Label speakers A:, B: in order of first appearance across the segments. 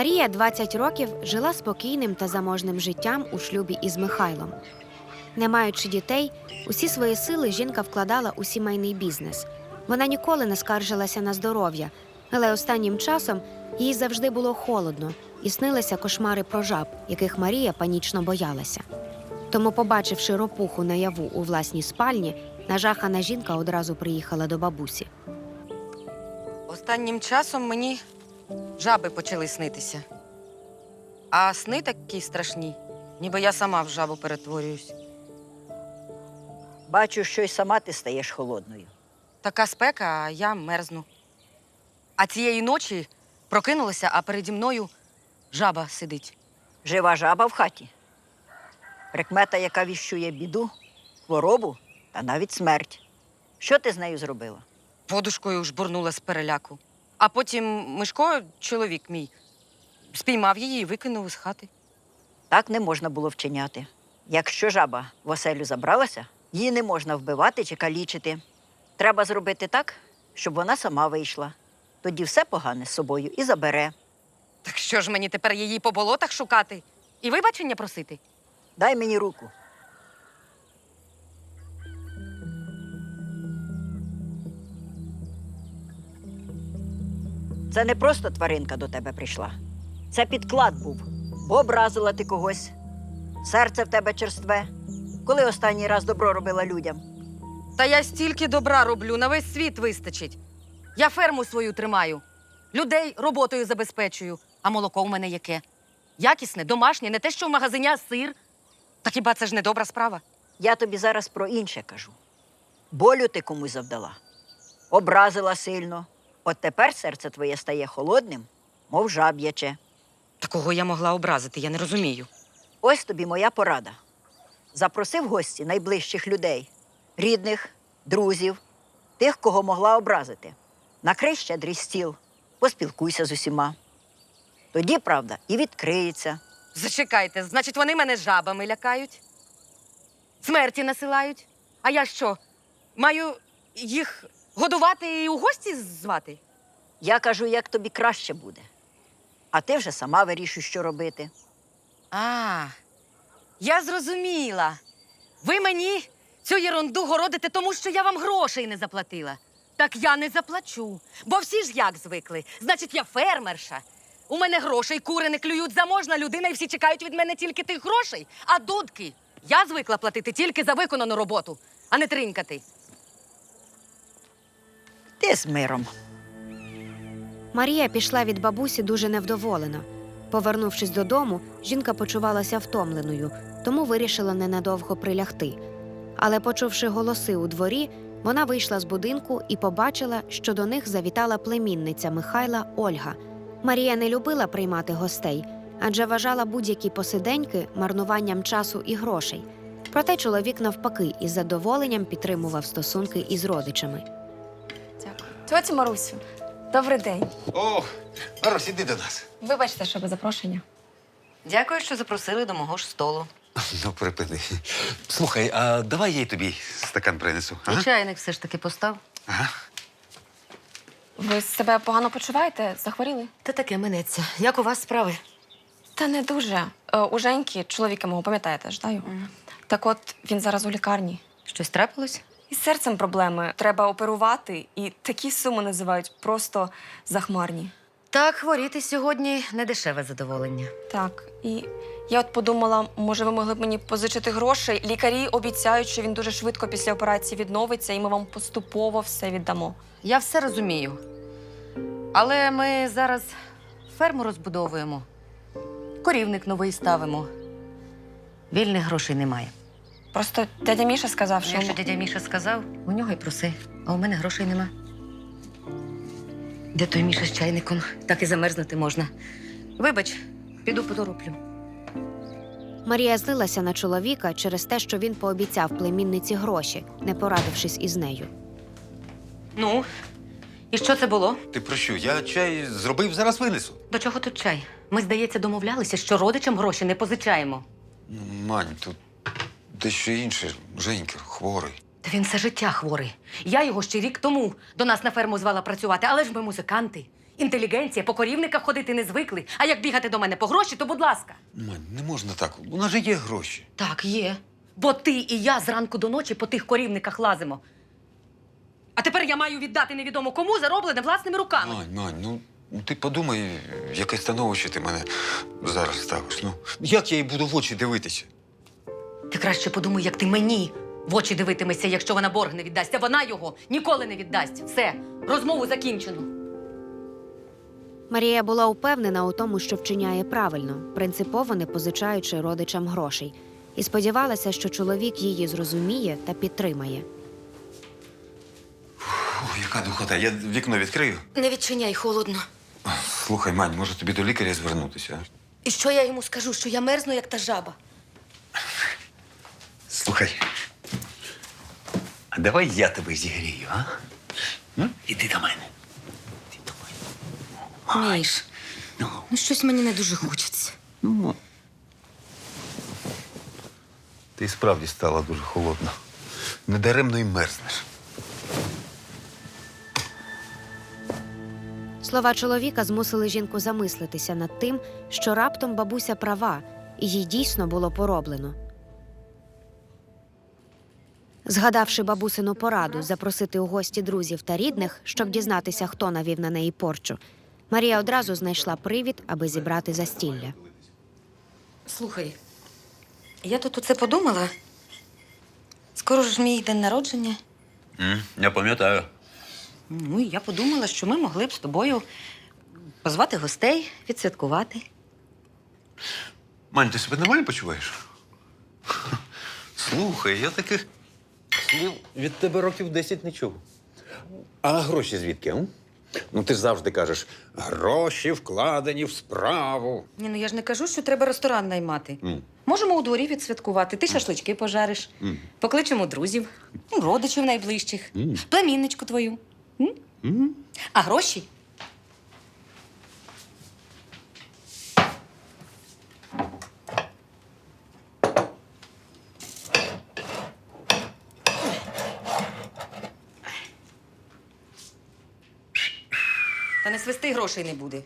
A: Марія 20 років жила спокійним та заможним життям у шлюбі із Михайлом. Не маючи дітей, усі свої сили жінка вкладала у сімейний бізнес. Вона ніколи не скаржилася на здоров'я, але останнім часом їй завжди було холодно і снилися кошмари про жаб, яких Марія панічно боялася. Тому, побачивши ропуху наяву у власній спальні, нажахана жінка одразу приїхала до бабусі.
B: Останнім часом мені жаби почали снитися. А сни такі страшні, ніби я сама в жабу перетворююсь.
C: Бачу, що й сама ти стаєш холодною.
B: Така спека, а я мерзну. А цієї ночі прокинулася, а переді мною жаба сидить.
C: Жива жаба в хаті. Прикмета, яка віщує біду, хворобу та навіть смерть. Що ти з нею зробила?
B: Подушкою жбурнула з переляку. А потім Мишко, чоловік мій, спіймав її і викинув із хати.
C: Так не можна було вчиняти. Якщо жаба в оселю забралася, її не можна вбивати чи калічити. Треба зробити так, щоб вона сама вийшла. Тоді все погане з собою і забере.
B: Так що ж мені тепер її по болотах шукати і вибачення просити?
C: Дай мені руку. Це не просто тваринка до тебе прийшла. Це підклад був, бо образила ти когось. Серце в тебе черстве. Коли останній раз добро робила людям?
B: Та я стільки добра роблю, на весь світ вистачить. Я ферму свою тримаю, людей роботою забезпечую, а молоко в мене яке. Якісне, домашнє, не те, що в магазині, а сир. Та хіба це ж не добра справа?
C: Я тобі зараз про інше кажу. Болю ти комусь завдала, образила сильно. От тепер серце твоє стає холодним, мов жаб'яче.
B: Такого я могла образити, я не розумію.
C: Ось тобі моя порада. Запроси в гості найближчих людей, рідних, друзів, тих, кого могла образити. Накрий щедрий стіл, поспілкуйся з усіма. Тоді, правда, і відкриється.
B: Зачекайте, значить, вони мене жабами лякають, смерті насилають. А я що? Маю їх годувати і у гості звати?
C: Я кажу, як тобі краще буде. А ти вже сама вирішуй, що робити.
B: А, я зрозуміла. Ви мені цю єрунду городите, тому що я вам грошей не заплатила. Так я не заплачу. Бо всі ж як звикли. Значить, я фермерша. У мене грошей кури не клюють заможна людина, і всі чекають від мене тільки тих грошей. А дудки я звикла платити тільки за виконану роботу, а не тринькати.
C: Ти з миром.
A: Марія пішла від бабусі дуже невдоволена. Повернувшись додому, жінка почувалася втомленою, тому вирішила ненадовго прилягти. Але, почувши голоси у дворі, вона вийшла з будинку і побачила, що до них завітала племінниця Михайла Ольга. Марія не любила приймати гостей, адже вважала будь-які посиденьки марнуванням часу і грошей. Проте чоловік навпаки із задоволенням підтримував стосунки із родичами.
D: Тьоті Марусю, добрий день.
E: О, Марусь, іди до нас.
D: Вибачте, що без запрошення.
B: Дякую, що запросили до мого ж столу.
E: Ну, припини. Слухай, а давай я й тобі стакан принесу. Ага?
B: Чайник все ж таки постав.
E: Ага.
D: Ви себе погано почуваєте? Захворіли?
B: Та таке минеться. Як у вас справи?
D: Та не дуже. Е, У Женьки, чоловіка мого, пам'ятаєте ж, да, його? Так от він зараз у лікарні.
B: Щось трапилось?
D: Із серцем проблеми. Треба оперувати, і такі суми називають просто захмарні.
B: Так, хворіти сьогодні не дешеве задоволення.
D: Так, і я от подумала, може, ви могли б мені позичити грошей. Лікарі обіцяють, що він дуже швидко після операції відновиться, і ми вам поступово все віддамо.
B: Я все розумію. Але ми зараз ферму розбудовуємо, корівник новий ставимо. Вільних грошей немає.
D: Просто дядя Міша сказав, що.
B: Якщо дядя Міша сказав, у нього й проси, а у мене грошей нема. Де той Міша з чайником? Так і замерзнути можна. Вибач, піду потороплю.
A: Марія злилася на чоловіка через те, що він пообіцяв племінниці гроші, не порадившись із нею.
B: Ну, і що це було?
E: Ти про що? Я чай зробив, зараз винесу.
B: До чого тут чай? Ми, здається, домовлялися, що родичам гроші не позичаємо.
E: Ну, Мань, тут дещо інше. Женька хворий.
B: Та він все життя хворий. Я його ще рік тому до нас на ферму звала працювати, але ж ми музиканти. Інтелігенція, по корівниках ходити не звикли. А як бігати до мене по гроші, то будь ласка.
E: Мань, не можна так. У нас же є гроші.
B: Так, є. Бо ти і я зранку до ночі по тих корівниках лазимо. А тепер я маю віддати невідомо кому зароблене власними руками.
E: Мань, Мань, ну ну, ти подумай, в яке становище ти мене зараз ставиш. Ну, як я їй буду в очі дивитися?
B: Ти краще подумай, як ти мені в очі дивитимешся, якщо вона борг не віддасть, а вона його ніколи не віддасть. Все, розмову закінчено.
A: Марія була упевнена у тому, що вчиняє правильно, принципово не позичаючи родичам грошей, і сподівалася, що чоловік її зрозуміє та підтримає.
E: Фу, яка духота. Я вікно відкрию.
B: Не відчиняй холодно.
E: Слухай, Мань, може тобі до лікаря звернутися?
B: І що я йому скажу, що я мерзну, як та жаба?
E: Слухай. А давай я тебе зігрію, а? М? Іди до мене. Іди до мене.
B: Міш,
E: Ну,
B: ну щось мені не дуже хочеться.
E: ну. Ти справді стала дуже холодна. Недаремно й мерзнеш.
A: Слова чоловіка змусили жінку замислитися над тим, що раптом бабуся права, і їй дійсно було пороблено. Згадавши бабусину пораду запросити у гості друзів та рідних, щоб дізнатися, хто навів на неї порчу, Марія одразу знайшла привід, аби зібрати застілля.
B: Слухай, я тут оце подумала. Скоро ж мій день народження.
E: Я пам'ятаю.
B: Ну, і я подумала, що ми могли б з тобою позвати гостей, відсвяткувати.
E: Мань, ти себе нормально почуваєш? Слухай, я таких слів від тебе років 10 не чув. А гроші звідки? м? Ну, ти ж завжди кажеш, гроші вкладені в справу.
B: Ні, ну я ж не кажу, що треба ресторан наймати.
E: М.
B: Можемо у дворі відсвяткувати. Ти шашлички пожариш, покличемо друзів, ну, родичів найближчих, племінничку твою. М. А гроші? Свисти грошей не буде.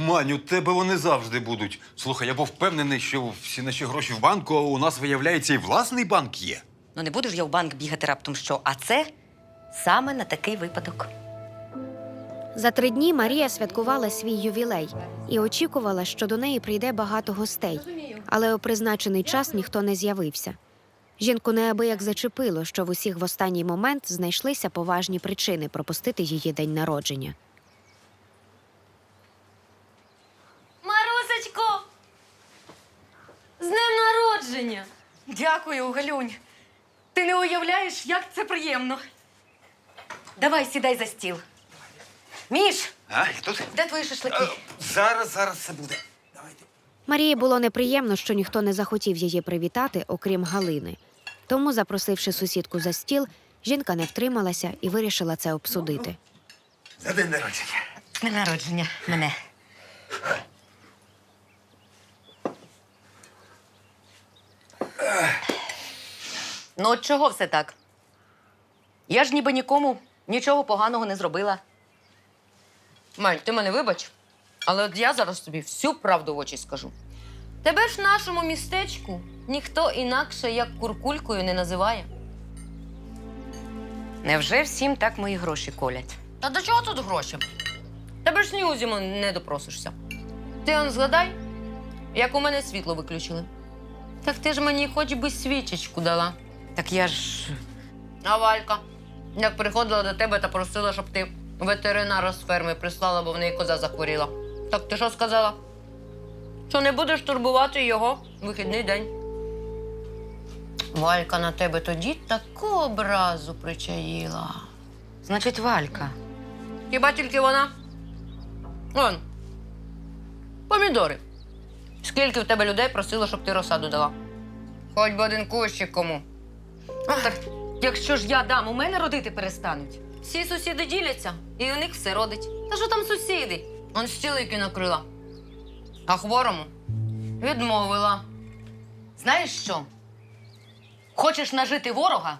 E: Мань, у тебе вони завжди будуть. Слухай, я був впевнений, що всі наші гроші в банку, а у нас, виявляється, і власний банк є.
B: Ну не буду ж я в банк бігати раптом що. А це саме на такий випадок.
A: За три дні Марія святкувала свій ювілей і очікувала, що до неї прийде багато гостей, але у призначений час ніхто не з'явився. Жінку неабияк зачепило, що в усіх в останній момент знайшлися поважні причини пропустити її день народження.
D: Марусечко! З днем народження!
B: Дякую, Галюнь. Ти не уявляєш, як це приємно. Давай, сідай за стіл. Міш,
E: А, я тут?
B: де твої шашлики?
E: Е, Зараз, зараз це буде. Давайте.
A: Марії було неприємно, що ніхто не захотів її привітати, окрім Галини. Тому, запросивши сусідку за стіл, жінка не втрималася і вирішила це обсудити.
E: За день народження.
B: З днем народження мене. Ну, от чого все так? Я ж ніби нікому нічого поганого не зробила.
D: Маль, ти мене вибач, але от я зараз тобі всю правду в очі скажу. Тебе ж в нашому містечку ніхто інакше як куркулькою не називає.
B: Невже всім так мої гроші колять?
D: Та до чого тут гроші? Тебе ж ні у зиму не допросишся. Ти он згадай, як у мене світло виключили. Так ти ж мені хоч би свічечку дала.
B: Так я ж.
D: А Валька, як приходила до тебе та просила, щоб ти ветеринара з ферми прислала, бо в неї коза захворіла. Так ти що сказала? Що не будеш турбувати його вихідний день. Валька на тебе тоді таку образу причаїла.
B: Значить, Валька.
D: Хіба тільки вона? Вон. Помідори. Скільки в тебе людей просило, щоб ти розсаду дала? Хоч би один кущик кому.
B: Так, якщо ж я дам, у мене родити перестануть.
D: Всі сусіди діляться, і у них все родить. Та що там сусіди? Он стілики накрила. А хворому відмовила.
B: Знаєш що? Хочеш нажити ворога?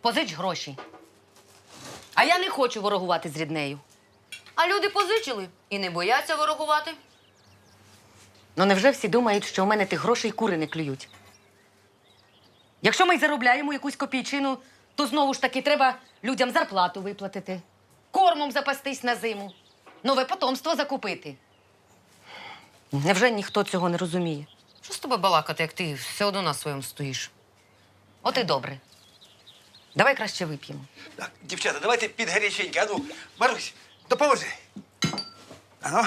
B: Позич гроші. А я не хочу ворогувати з ріднею.
D: А люди позичили і не бояться ворогувати.
B: Ну невже всі думають, що у мене тих грошей кури не клюють? Якщо ми й заробляємо якусь копійчину, то знову ж таки треба людям зарплату виплатити, кормом запастись на зиму, нове потомство закупити. Невже ніхто цього не розуміє?
D: Що з тобою балакати, як ти все одно на своєму стоїш?
B: От і добре. Давай краще вип'ємо.
F: Так, дівчата, давайте під гаряченьке. Ану, Марусь, допоможи. Ану.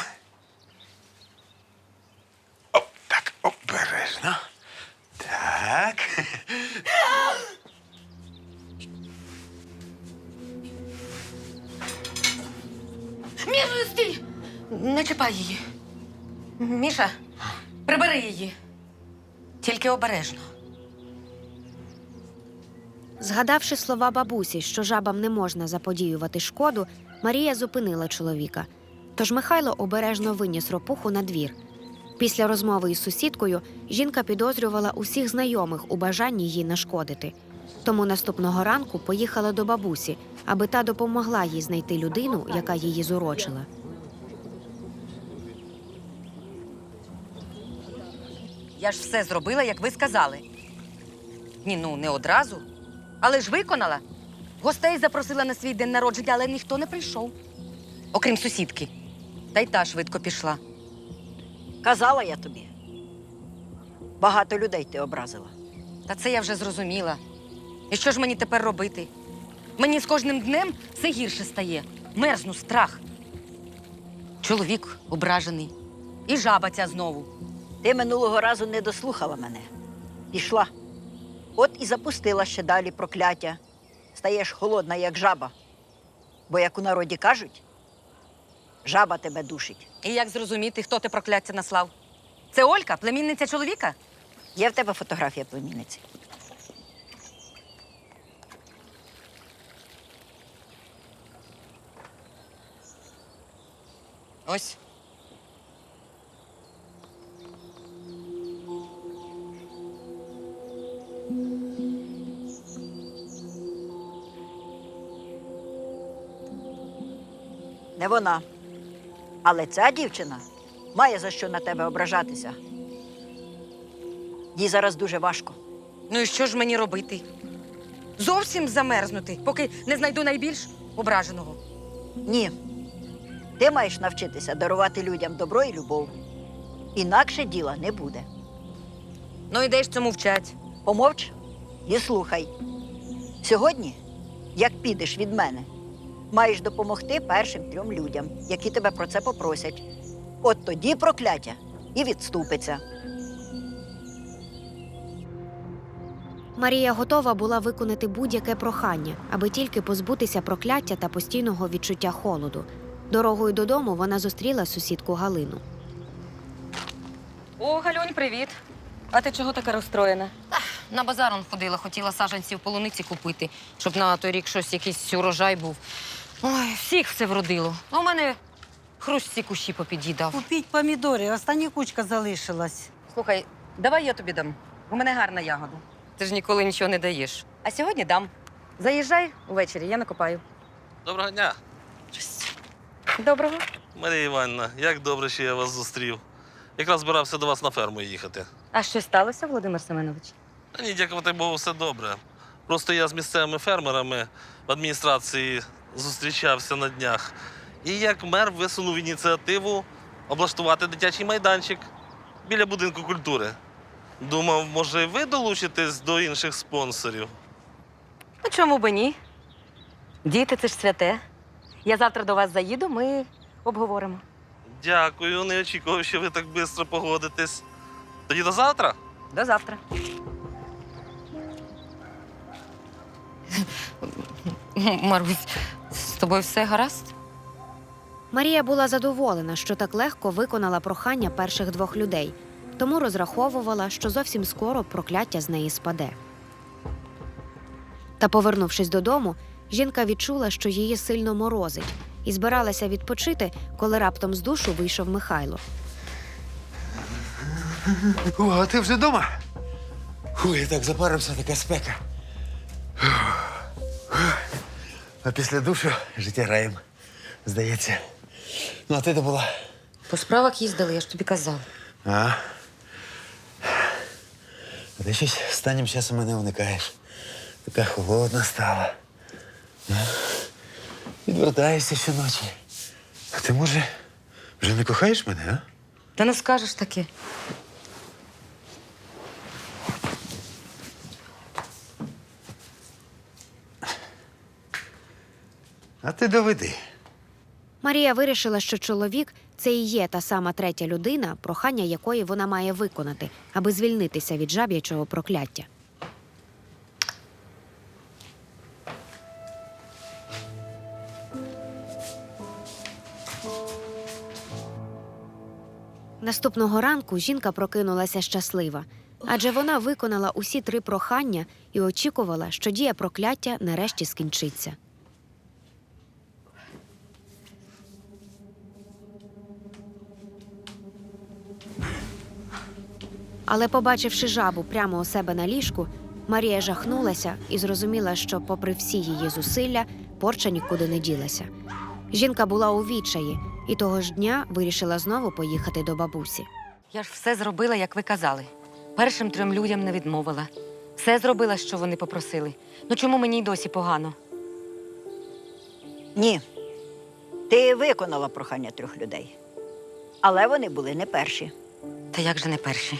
F: Оп, так, обережно. Так.
B: Міша, стій! Не чіпай її. Міша, прибери її. Тільки обережно.
A: Згадавши слова бабусі, що жабам не можна заподіювати шкоду, Марія зупинила чоловіка. Тож Михайло обережно виніс ропуху на двір. Після розмови із сусідкою жінка підозрювала усіх знайомих у бажанні їй нашкодити. Тому наступного ранку поїхала до бабусі, аби та допомогла їй знайти людину, яка її зурочила.
B: Я ж все зробила, як ви сказали. Ні, ну не одразу, але ж виконала. Гостей запросила на свій день народження, але ніхто не прийшов. Окрім сусідки. Та й та швидко пішла.
C: Казала я тобі. Багато людей ти образила.
B: Та це я вже зрозуміла. І що ж мені тепер робити? Мені з кожним днем все гірше стає. Мерзну страх. Чоловік ображений. І жаба ця знову.
C: Ти минулого разу не дослухала мене. Пішла. От і запустила ще далі прокляття. Стаєш холодна, як жаба. Бо, як у народі кажуть, жаба тебе душить.
B: І як зрозуміти, хто ти прокляття наслав? Це Олька, племінниця чоловіка?
C: Є в тебе фотографія племінниці.
B: Ось.
C: Не вона. Але ця дівчина має за що на тебе ображатися. Їй зараз дуже важко.
B: Ну і що ж мені робити? Зовсім замерзнути, поки не знайду найбільш ображеного.
C: Ні. Ти маєш навчитися дарувати людям добро і любов. Інакше діла не буде.
B: Ну і де ж цьому вчать?
C: Помовч і слухай. Сьогодні, як підеш від мене, маєш допомогти першим трьом людям, які тебе про це попросять. От тоді прокляття і відступиться.
A: Марія готова була виконати будь-яке прохання, аби тільки позбутися прокляття та постійного відчуття холоду. Дорогою додому вона зустріла сусідку Галину.
B: О, Галюнь, привіт. А ти чого така розстроєна?
D: На базар он ходила, хотіла саджанців полуниці купити, щоб на той рік щось якийсь урожай був. Ой, всіх все вродило. А у мене хрусті кущі попід'їдав.
G: Купіть помідори, остання кучка залишилась.
B: Слухай, давай я тобі дам. У мене гарна ягода.
D: Ти ж ніколи нічого не даєш.
B: А сьогодні дам. Заїжджай увечері, я накопаю.
H: Доброго дня,
B: Доброго.
H: Марія Іванівна. Як добре, що я вас зустрів. Якраз збирався до вас на ферму їхати.
B: А що сталося, Володимир Семенович?
H: Та ні, дякувати Богу, все добре. Просто я з місцевими фермерами в адміністрації зустрічався на днях. І як мер висунув ініціативу облаштувати дитячий майданчик біля будинку культури. Думав, може, ви долучитесь до інших спонсорів.
B: Ну, чому би ні? Діти, це ж святе. Я завтра до вас заїду, ми обговоримо.
H: Дякую, не очікував, що ви так швидко погодитесь. Тоді до завтра.
B: До завтра.
D: Марусь, з тобою все гаразд?
A: Марія була задоволена, що так легко виконала прохання перших двох людей, тому розраховувала, що зовсім скоро прокляття з неї спаде. Та, повернувшись додому, жінка відчула, що її сильно морозить, і збиралася відпочити, коли раптом з душу вийшов Михайло.
F: О, а ти вже вдома? Фу, я так запарився, така спека. А після душу життя раєм, здається. Ну, а ти де була?
D: По справах їздили, я ж тобі казав.
F: А? А ти щось останнім часом мене уникаєш. Така холодна стала. А? Відвертаєшся щоночі. А ти, може, вже не кохаєш мене, а?
D: Та не скажеш таке.
F: А ти доведи.
A: Марія вирішила, що чоловік це і є та сама третя людина, прохання якої вона має виконати, аби звільнитися від жаб'ячого прокляття. Наступного ранку жінка прокинулася щаслива, адже вона виконала усі три прохання і очікувала, що дія прокляття нарешті скінчиться. Але, побачивши жабу прямо у себе на ліжку, Марія жахнулася і зрозуміла, що, попри всі її зусилля, порча нікуди не ділася. Жінка була у відчаї і того ж дня вирішила знову поїхати до бабусі.
B: Я ж все зробила, як ви казали. Першим трьом людям не відмовила. Все зробила, що вони попросили. Ну чому мені й досі погано?
C: Ні. Ти виконала прохання трьох людей. Але вони були не перші.
B: Та як же не перші?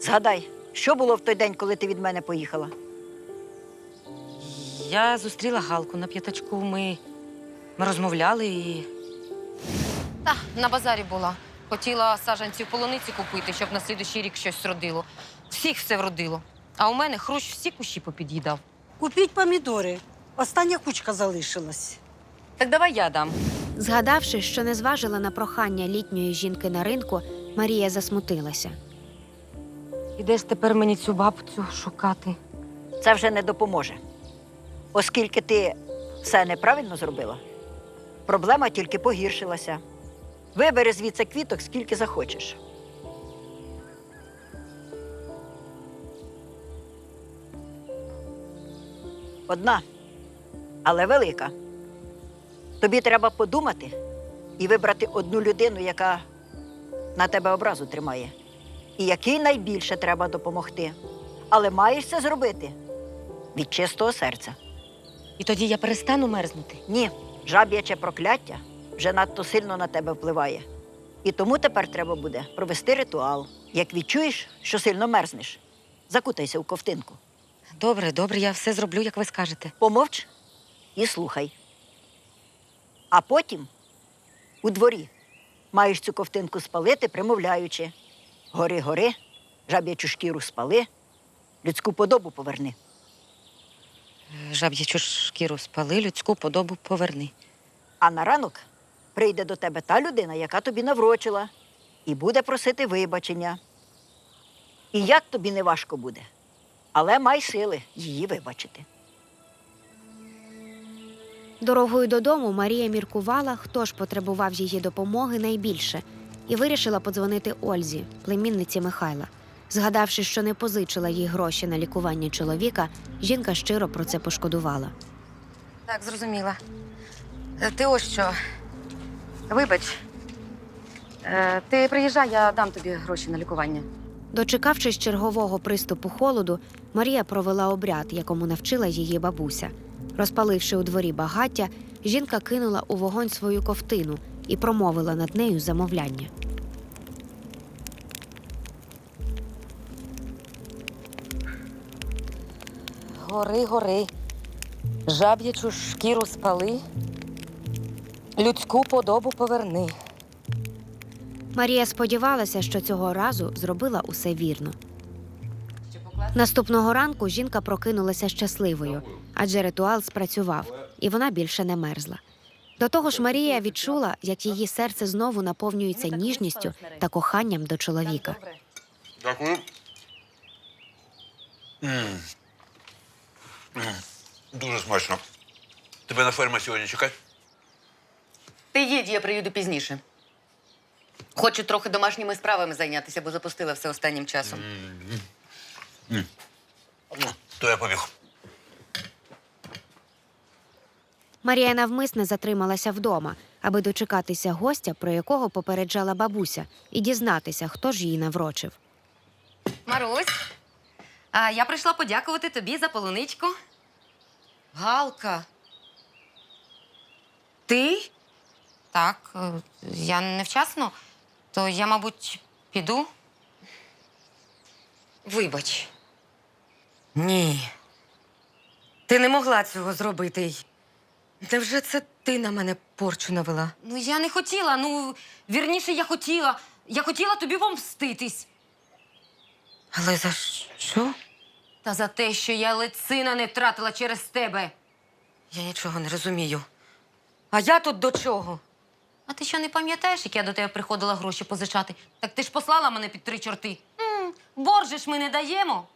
C: Згадай, що було в той день, коли ти від мене поїхала?
B: Я зустріла Галку на п'ятачку. Ми, ми розмовляли і.
D: Та, на базарі була. Хотіла саджанців полуниці купити, щоб на слідущий рік щось родило. Всіх все вродило. А у мене хрущ всі кущі попід'їдав.
G: Купіть помідори. Остання кучка залишилась.
B: Так давай я дам.
A: Згадавши, що не зважила на прохання літньої жінки на ринку, Марія засмутилася.
B: І де ж тепер мені цю бабцю шукати?
C: Це вже не допоможе. Оскільки ти все неправильно зробила, проблема тільки погіршилася. Вибери звідси квіток, скільки захочеш. Одна, але велика. Тобі треба подумати і вибрати одну людину, яка на тебе образу тримає, і якій найбільше треба допомогти. Але маєш це зробити від чистого серця.
B: І тоді я перестану мерзнути.
C: Ні, жаб'яче прокляття вже надто сильно на тебе впливає. І тому тепер треба буде провести ритуал. Як відчуєш, що сильно мерзнеш, закутайся в ковтинку.
B: Добре, добре, я все зроблю, як ви скажете.
C: Помовч і слухай. А потім у дворі маєш цю ковтинку спалити, примовляючи: Гори, гори, жаб'ячу шкіру спали, людську подобу поверни.
B: Жаб'ячу шкіру спали, людську подобу поверни.
C: А на ранок прийде до тебе та людина, яка тобі наврочила, і буде просити вибачення. І як тобі не важко буде, але май сили її вибачити.
A: Дорогою додому Марія міркувала, хто ж потребував її допомоги найбільше, і вирішила подзвонити Ользі, племінниці Михайла. Згадавши, що не позичила їй гроші на лікування чоловіка, жінка щиро про це пошкодувала.
B: Так, зрозуміла. Е, Ти ось що. Вибач. Е, Ти приїжджай, я дам тобі гроші на лікування.
A: Дочекавшись чергового приступу холоду, Марія провела обряд, якому навчила її бабуся. Розпаливши у дворі багаття, жінка кинула у вогонь свою ковтину і промовила над нею замовляння.
B: Гори, гори. Жаб'ячу шкіру спали, людську подобу поверни.
A: Марія сподівалася, що цього разу зробила усе вірно. Наступного ранку жінка прокинулася щасливою, адже ритуал спрацював, і вона більше не мерзла. До того ж, Марія відчула, як її серце знову наповнюється ніжністю та коханням до чоловіка.
F: Дякую. Дуже смачно. Тебе на фермі сьогодні чекать?
B: Ти їдь, я приїду пізніше. Хочу трохи домашніми справами зайнятися, бо запустила все останнім часом.
F: То я побіг.
A: Марія навмисне затрималася вдома, аби дочекатися гостя, про якого попереджала бабуся, і дізнатися, хто ж її наврочив.
B: Марусь, а я прийшла подякувати тобі за полуничку. Галка. Ти?
D: Так, е, я невчасно, то я, мабуть, піду.
B: Вибач. Ні. Ти не могла цього зробити. Невже це ти на мене порчу навела?
D: Ну, я не хотіла, ну, вірніше, я хотіла. Я хотіла тобі помститись.
B: Але за що?
D: Та за те, що я ледь сина не втратила через тебе.
B: Я нічого не розумію. А я тут до чого?
D: А ти що не пам'ятаєш, як я до тебе приходила гроші позичати? Так ти ж послала мене під три чорти. м боржі ж ми не даємо.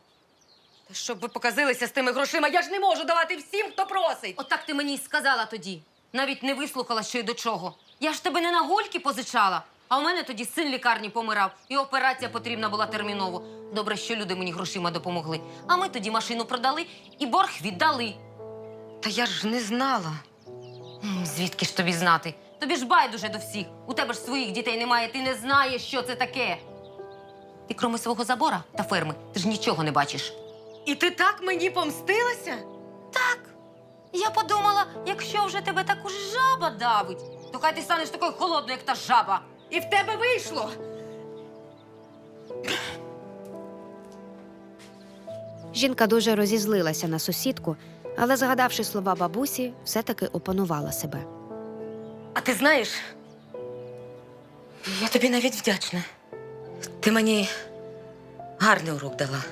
B: Та щоб ви показилися з тими грошима, я ж не можу давати всім, хто просить.
D: Отак ти мені й сказала тоді. Навіть не вислухала, що й до чого. Я ж тебе не на гульки позичала, а у мене тоді син лікарні помирав, і операція потрібна була терміново. Добре, що люди мені грошима допомогли. А ми тоді машину продали і борг віддали.
B: Та я ж не знала.
D: М, Звідки ж тобі знати? Тобі ж байдуже до всіх. У тебе ж своїх дітей немає, ти не знаєш, що це таке. Ти, кроме свого забора та ферми, ти ж нічого не бачиш.
B: І ти так мені помстилася? Так.
D: Я подумала, якщо вже тебе так уж жаба давить, то хай ти станеш такою холодною, як та жаба.
B: І в тебе вийшло.
A: Жінка дуже розізлилася на сусідку, але, згадавши слова бабусі, все-таки опанувала себе.
B: А ти знаєш, я тобі навіть вдячна. Ти мені гарний урок дала.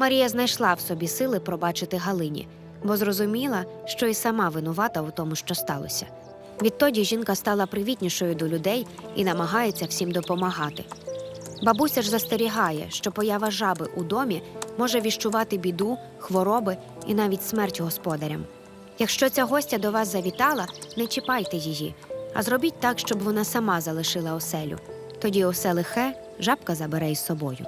A: Марія знайшла в собі сили пробачити Галині, бо зрозуміла, що і сама винувата у тому, що сталося. Відтоді жінка стала привітнішою до людей і намагається всім допомагати. Бабуся ж застерігає, що поява жаби у домі може віщувати біду, хвороби і навіть смерть господарям. Якщо ця гостя до вас завітала, не чіпайте її, а зробіть так, щоб вона сама залишила оселю. Тоді усе лихе жабка забере із собою.